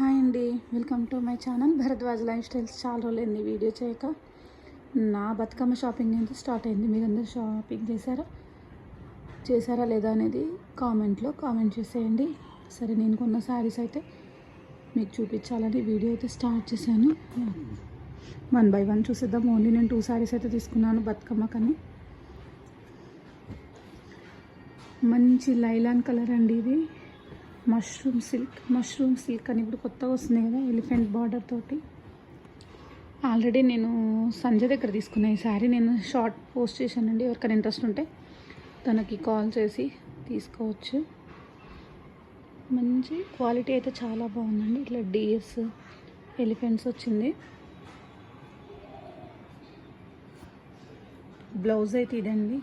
Hi అండి. Welcome to my channel Bharadwaj life styles. చాలా రోజులైంది వీడియో చేయక. నా బతుకమ్మ షాపింగ్ అయితే స్టార్ట్ అయింది. మీరందరూ షాపింగ్ చేశారా? చేశారా లేదా అనేది కామెంట్లో కామెంట్ చేసేయండి. సరే నేను కొన్న శారీస్ అయితే మీకు చూపించాలని వీడియో అయితే స్టార్ట్ చేశాను. వన్ బై వన్ చూసేద్దాం. ఓన్లీ నేను టూ శారీస్ అయితే తీసుకున్నాను బతుకమ్మ కానీ మంచి లైలాన్ కలర్ అండి ఇది. Mushroom silk. మష్రూమ్ సిల్క్ అని ఇప్పుడు కొత్తగా వస్తుంది కదా ఎలిఫెంట్ బార్డర్ తోటి. ఆల్రెడీ నేను సంజయ్ దగ్గర తీసుకున్న ఈ శారీ. నేను షార్ట్ పోస్ట్ చేశానండి. ఎవరికైనా ఇంట్రెస్ట్ ఉంటే తనకి కాల్ చేసి తీసుకోవచ్చు. మంచి క్వాలిటీ అయితే చాలా బాగుందండి. ఇట్లా డిఎస్ ఎలిఫెంట్స్ వచ్చింది. బ్లౌజ్ అయితే ఇదండి.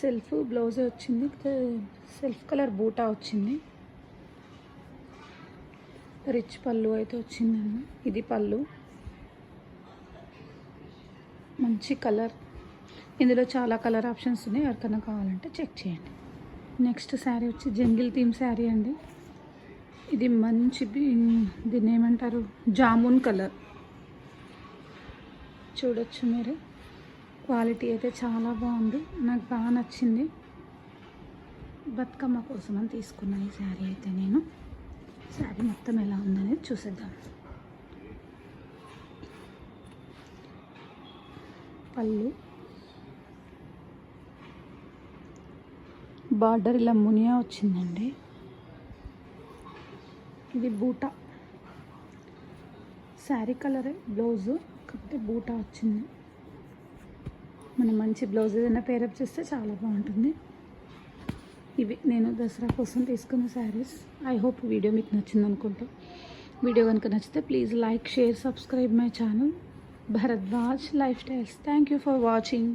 సెల్ఫ్ బ్లౌజే వచ్చింది. సెల్ఫ్ కలర్ బూటా వచ్చింది. రిచ్ పళ్ళు అయితే వచ్చిందండి. ఇది పళ్ళు. మంచి కలర్. ఇందులో చాలా కలర్ ఆప్షన్స్ ఉన్నాయి. ఎవరికైనా కావాలంటే చెక్ చేయండి. నెక్స్ట్ శారీ వచ్చి జంగిల్ థీమ్ శారీ అండి. ఇది మంచి దీన్ని ఏమంటారు? జామున్ కలర్. చూడొచ్చు మీరు. క్వాలిటీ అయితే చాలా బాగుంది. నాకు బాగా నచ్చింది. బతుకమ్మ కోసం అని తీసుకున్నాను ఈ శారీ అయితే నేను. శారీ మొత్తం ఎలా ఉందనేది చూసేద్దాం. పళ్ళు. బార్డర్ ఇలా మునియా వచ్చిందండి. ఇది బూటా. శారీ కలరే బ్లౌజు కాకపోతే బూటా వచ్చింది. మనం మంచి బ్లౌజ్ ఏదైనా పేరప్ చేస్తే చాలా బాగుంటుంది. ఇవి నేను దసరా కోసం తీసుకున్న శారీస్. ఐ హోప్ వీడియో మీకు నచ్చింది అనుకుంటా. వీడియో కనుక నచ్చితే please like share subscribe my channel Bharadwaj life styles thank you for watching